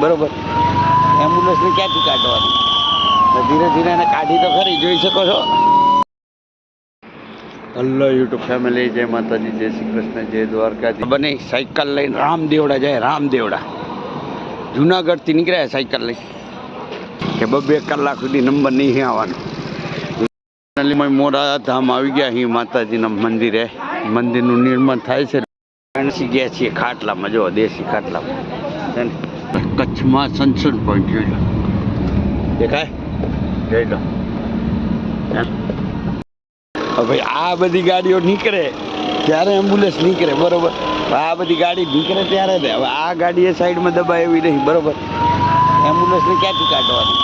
બરોબર. એમ્બ્યુલન્સને ક્યાંથી કાઢવાની? ધીરે ધીરે એને કાઢી તો ખરી જોઈ શકો છો. હલો યુટ્યુબ ફેમિલી જય માતાજી જય શ્રી કૃષ્ણ જય દ્વારકાજી બને સાયકલ લઈને રામદેવડા જાય રામદેવડા જુનાગઢથી નીકળ્યા સાયકલ લઈ. કે બબે કલાક સુધી નંબર નહીં આવવાનો. મોરા ધામ આવી ગયા અહીં માતાજીના મંદિરે. મંદિરનું નિર્માણ થાય છે. ગયા છીએ ખાટલામાં. જો દેશી ખાટલામાં. કચ્છમાં સનસન પોઈન્ટ જોઈ લો દેખાય? જોઈ લો. ભાઈ આ બધી ગાડીઓ નીકળે ત્યારે એમ્બ્યુલન્સ નીકળે બરોબર? આ બધી ગાડી નીકળે ત્યારે ને હવે આ ગાડી એ સાઈડમાં એવી નહીં બરોબર? એમ્બ્યુલન્સને ક્યાંથી કાઢવાની?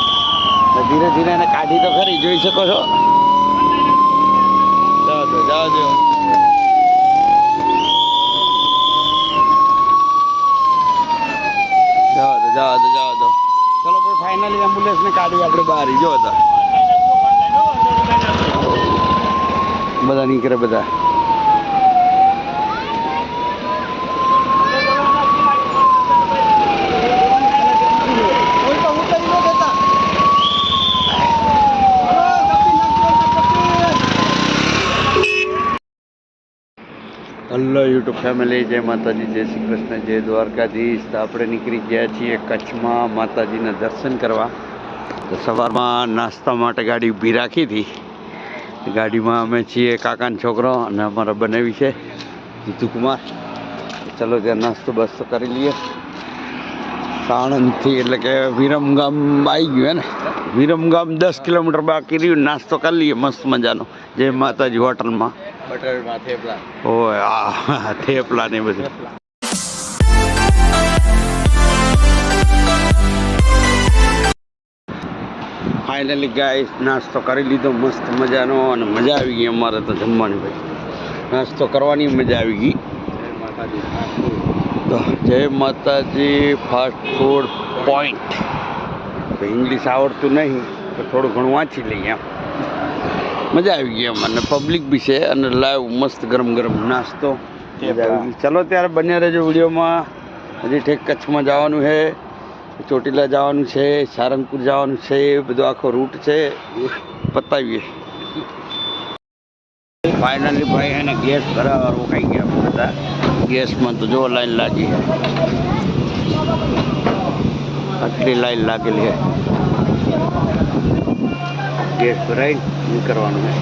ધીરે ધીરે એને કાઢી તો ખરી જોઈ શકો છો? જાઓ જાઓ જાઓ. જાઓ દો જાઓ દો ચલો ભાઈ ફાઇનલી એમ્બ્યુલન્સને કાઢી આપણે બહાર જો તો. બધા નીકળે બધા. હલો યુટ્યુબ ફેમિલી, જય માતાજી, જય શ્રી કૃષ્ણ, જય દ્વારકાધીશ. તો આપણે નીકળી ગયા છીએ કચ્છમાં માતાજીના દર્શન કરવા. તો સવારમાં નાસ્તા માટે ગાડી ઊભી રાખી હતી. ગાડીમાં અમે છીએ કાકાનો છોકરો અને અમારા બનાવી છે જીતુકુમાર ચલો ત્યાં નાસ્તો બસ્તો કરી લઈએ. સાણંદથી એટલે કે વિરમગામ આવી ગયું ને? વિરમગામ દસ કિલોમીટર બાકી રહ્યું. નાસ્તો કરી લઈએ, મસ્ત મજાનો. જય માતાજી હોટલમાં. બટરમાં થેપલા. ઓય આ થેપલા ને બધું. ફાઇનલી ગાઈસ નાસ્તો કરી લીધો મસ્ત મજાનો અને મજા આવી ગઈ અમારે તો જમવાની ભાઈ. નાસ્તો કરવાની મજા આવી ગઈ. તો જય માતાજી ફાસ્ટ ફૂડ પોઈન્ટ ઇંગ્લિશ આવડતું નહીં તો થોડું ઘણું વાંચી લઈએ. એમ મજા આવી ગઈ અમને પબ્લિક બી છે અને લાઈવ મસ્ત ગરમ ગરમ નાસ્તો. મજા આવી ગઈ. ચલો ત્યારે બન્યા રહેજો વિડીયોમાં. હજી ઠેક કચ્છમાં જવાનું છે. ચોટીલા જવાનું છે સારંગપુર જવાનું છે બધો આખો રૂટ છે. પતાવીએ. ફાઇનલી ભાઈ એને ગેસ ભરાવા રોકાઈ ગયા બધા. ગેસમાં તો જો લાઈન લાગી. આટલી લાઈન લાગેલી છે. ગેસ ભરાઈ નીકળવાનું છે.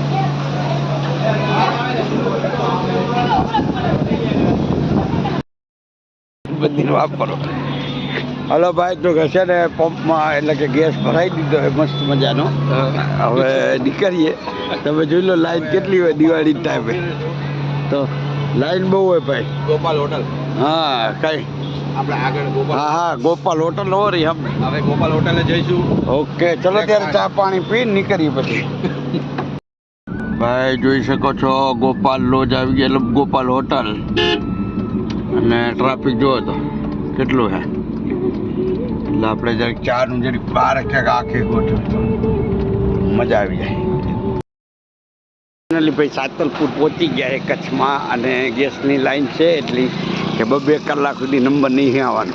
વાપરો. હલો ભાઈ તો કે છે ને પંપમાં એટલે કે ગેસ ભરાઈ દીધો મસ્ત મજાનો. હવે નીકળીએ. તમે જોઈ લો લાઈન કેટલી હોય દિવાળી ટાઈમે તો લાઈન બહુ હોય ભાઈ. ગોપાલ હોટલ. હા કઈ આપણે આગળ ગોપાલ હા હા ગોપાલ હોટલ ઓરી હમ. હવે ગોપાલ હોટલે જઈશું. ઓકે ચલો ત્યારે ચા પાણી પી નીકળીએ પછી. ભાઈ જોઈ શકો છો ગોપાલ લોજ આવી ગયા એટલે ગોપાલ હોટલ. અને ટ્રાફિક જુઓ તો કેટલું હે? એટલે આપણે જરીક ચાનું જરીક બહાર ક્યાંક આખે ગોઠવી મજા આવી જાય. ફાઇનલી ભાઈ સાતલપુર પહોંચી ગયા છે કચ્છમાં અને ગેસની લાઈન છે એટલી. કે બબે કલાક સુધી નંબર નહીં આવવાનો.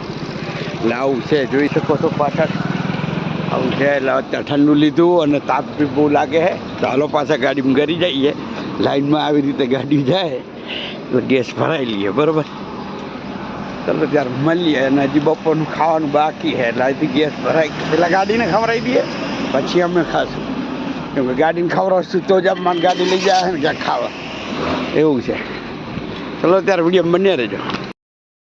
એટલે આવું છે, જોઈ શકો છો પાછળ. આવું છે, એટલે અત્યારે ઠંડુ લીધું અને તાપ બી બહુ લાગે છે. તો હાલો પાછા ગાડીમાં ઘરી જઈએ. લાઈનમાં આવી રીતે ગાડી જાય એટલે ગેસ ભરાઈ લઈએ, બરાબર? ચાલો ત્યારે મળીએ. અને હજી બપોરનું ખાવાનું બાકી છે, એટલે હજી ગેસ ભરાઈ પેલા ગાડીને ખવડાવી દઈએ, પછી અમે ખાશું. કેમ કે ગાડીને ખવડાવશું તો જ અમારે ગાડી લઈ જાય ને ક્યાંક ખાવા. એવું છે. ચલો ત્યારે વીડિયો બન્યા રહેજો.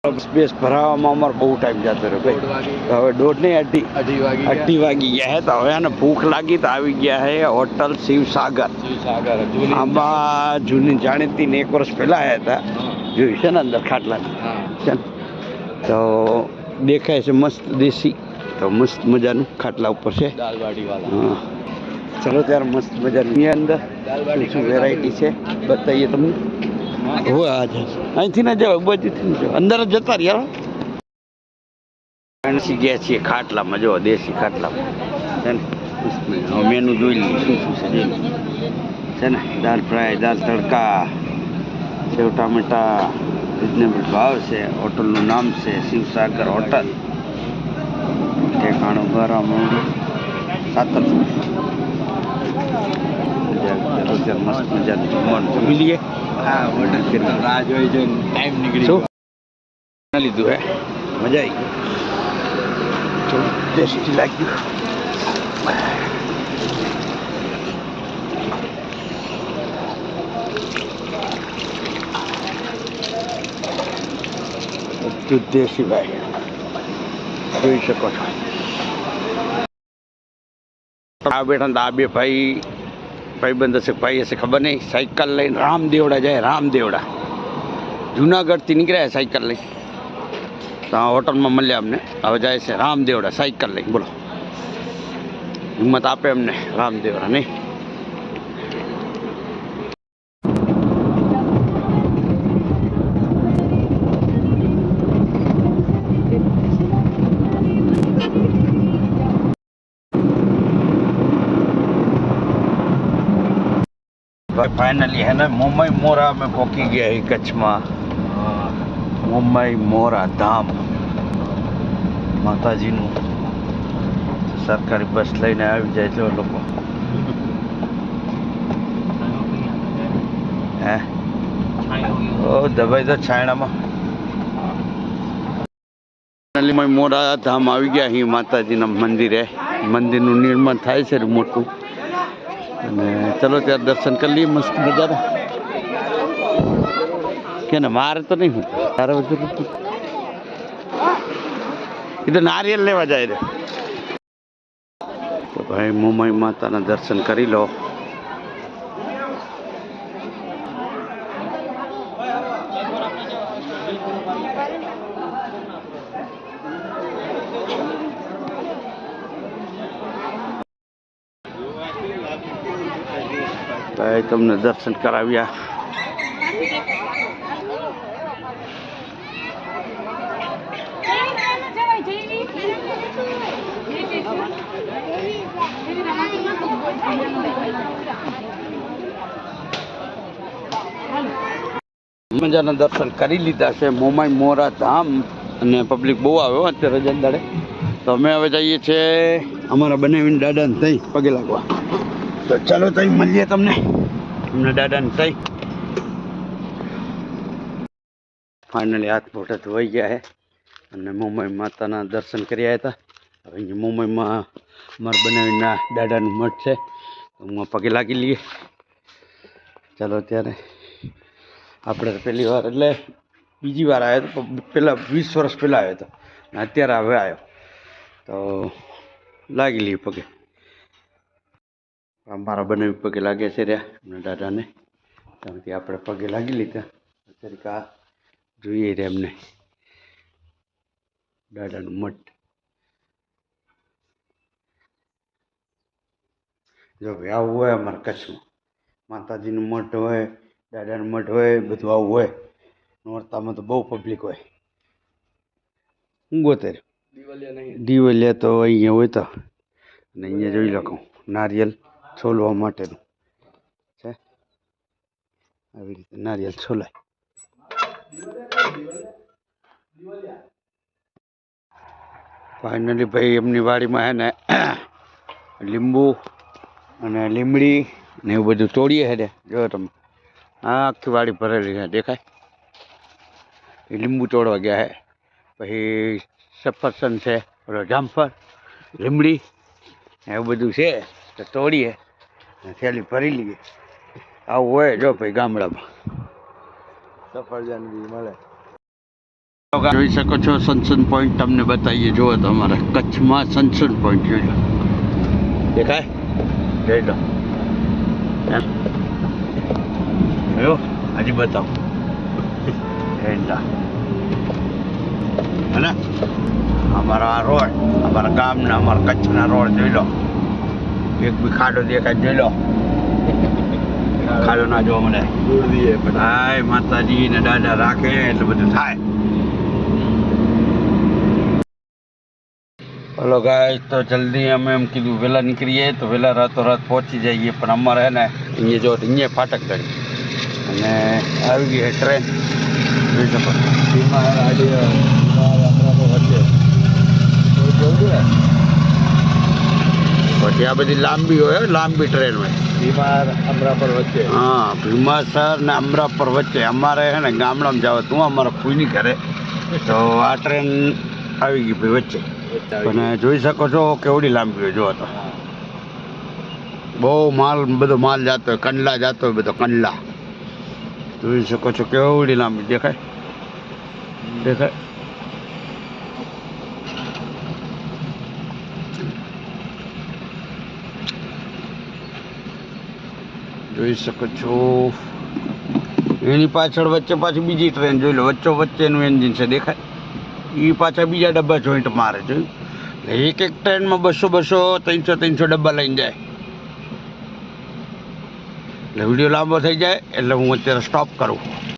સ્પેસ ભરાવામાં અમારે બહુ ટાઈમ જતો રહ્યો ભાઈ. હવે દોઢ નહીં અઢી. અઢી વાગી અઢી વાગી ગયા હે તો હવે આને ભૂખ લાગી તો આવી ગયા હે હોટલ શિવસાગર. સાગર જૂની. આમાં જૂની જાણીતી ને એક વર્ષ પહેલા આવ્યા હતા. જોયું છે ને અંદર ખાટલા. છે તો દેખાય છે મસ્ત દેશી. તો મસ્ત મજાનું ખાટલા ઉપર છે. હા. ચલો ત્યારે મસ્ત મજાની. અંદર શું વેરાયટી છે? બતાવીએ તમને. અહીંથી ના જવાય બાજુથી ના જવાય. અંદર જ જતા રહ્યા ગણસી ગયા છીએ ખાટલામાં. જો દેશી ખાટલામાં. મેનુ જોઈ લઈએ. શું શું છે? જોઈ છે ને? દાલ ફ્રાય દાલ તડકા, સેવ ટામેટા રિઝનેબલ ભાવ છે. હોટલનું નામ છે શિવસાગર હોટલ. ઠેકાણું ગરમ સાતરસો. મસ્ત મજાનું જમવાનું જમી લઈએ. હા ઓર્ડર કેટલો રાહ જોઈ જોઈને ટાઈમ નીકળી શું? લીધું હે? મજા આવી ટેસ્ટી લાગ્યું. બધું દેશી ભાઈ. જોઈ શકો છો. આ બેઠા આ બે ભાઈ ભાઈબંધ હશે, ભાઈ હશે, ખબર નહીં. સાયકલ લઈને રામદેવડા જાય, રામદેવડા. જુનાગઢથી નીકળ્યા સાયકલ લઈ તો હોટલમાં મળ્યા અમને. હવે જાય છે રામદેવડા સાયકલ લઈ બોલો. હિંમત આપે અમને રામદેવડા, નહીં? ફાઇનલી હેને મુંબઈ મોરા અમે પહોંચી ગયા એ કચ્છમાં મુંબઈ મોરા ધામ માતાજીનું સરકારી બસ લઈને આવી જાય છે લોકો હે ઓ દબાઈ તો છાયણામાં ફાઇનલી મોરા ધામ આવી ગયા અહીં માતાજીના મંદિરે મંદિરનું નિર્માણ થાય છે મોટું અને ચલો ત્યારે દર્શન કરી લઈએ મસ્ત મજાના. કે ને મારે તો નહીં હું તારા બધું એ તો નારિયેલ લેવા જાય રે. તો ભાઈ મુંબઈ માતાના દર્શન કરી લો. તમને દર્શન કરાવ્યા. મજાના દર્શન કરી લીધા છે મોમાઈ મોરા ધામ અને પબ્લિક બહુ આવે અત્યારે રજા દાડે. તો અમે હવે જઈએ છીએ અમારા બનાવીને દાદાને થઈ પગે લાગવા. તો ચાલો તઈ મળીએ તમને. અમને દાદાને થઈ. ફાઇનલી હાથ મોટા ધોઈ ગયા છે અને મુંબઈ માતાના દર્શન કર્યા હતા હવે મુંબઈમાં મારા બનાવીના દાદાનું મઠ છે. હું પગે લાગી લઈએ. ચાલો ત્યારે આપણે પહેલી વાર એટલે બીજી વાર આવ્યો હતો પહેલાં વીસ વર્ષ પહેલાં આવ્યો હતો અને અત્યારે હવે આવ્યો તો લાગી લઈએ પગે. મારા બનાવી પગે લાગે છે રહ્યા. દાદાને ત્યાંથી આપણે પગે લાગી લીધા. અત્યારે આ જોઈએ રે એમને. દાદાનું મઠ જો ભાઈ આવું હોય અમારે કચ્છમાં માતાજીનું મઠ હોય દાદાનું મઠ હોય બધું આવું હોય. નોરતામાં તો બહુ પબ્લિક હોય. હું ગોતેર દિવાલિયા નહીં. દિવાલિયા તો અહીંયા હોય તો. અને અહીંયા જોઈ લખું નારિયેલ. છોલવા માટેનું. છે? આવી રીતે નારિયેલ છોલાય. ફાઇનલી ભાઈ એમની વાડીમાં હે ને લીંબુ અને લીમડી ને એવું બધું તોડીએ હે ને. જો તમે આખી વાડી ભરેલી છે, દેખાય? એ લીંબુ તોડવા ગયા હે. પછી સફરસન છે જામફળ, લીમડી એવું બધું છે, તો તોડીએ. થેલી ભરી લઈએ આવું હોય જો ભાઈ ગામડામાં. સફરજન બી મળે જોઈ શકો છો સનસન પોઈન્ટ તમને બતાવીએ. જુઓ તમારે કચ્છમાં સનસન પોઈન્ટ જોઈ લો. દેખાય? જોઈ લો. જોયો હજી બતાવો. એંડા હે અમારા આ રોડ અમારા ગામના અમારા કચ્છના રોડ જોઈ લો. એક બી ખાડો દેખાય જોઈ લો. ખાડો ના જોવા મળે. હાય, માતાજી ને દાદા રાખે એટલે બધું થાય. હલો ગાય તો જલ્દી અમે એમ કીધું વહેલા નીકળીએ તો વહેલા રાતો રાત પહોંચી જઈએ, પણ અમારે હે ને અહીંયા જો અહીંયા ફાટક કરી અને આવી ગઈ ટ્રેન વચ્ચે. પછી આ બધી લાંબી હોય લાંબી ટ્રેન હોય. ભીમાર અમરાપર વચ્ચે. હા ભીમાસર ને અમરાપર વચ્ચે. અમારે હે ને ગામડામાં જાવ તું અમારા ફૂઈની ઘરે. તો આ ટ્રેન આવી ગઈ ભાઈ વચ્ચે. અને જોઈ શકો છો કેવડી લાંબી હોય જો તો. બહુ માલ બધો માલ જાતો હોય કંડલા જાતો હોય બધો કંડલા. જોઈ શકો છો કેવડી લાંબી. દેખાય? દેખાય? જોઈ શકો છો. એની પાછળ વચ્ચે પાછી બીજી ટ્રેન જોઈ લો. વચ્ચો વચ્ચેનું એન્જિન છે, દેખાય? એ પાછા બીજા ડબ્બા જોઈન્ટ મારે, જોયું? એક એક ટ્રેનમાં બસો બસો, ત્રણસો ત્રણસો ડબ્બા લઈને જાય. એટલે વીડિયો લાંબો થઈ જાય, એટલે હું અત્યારે સ્ટોપ કરું.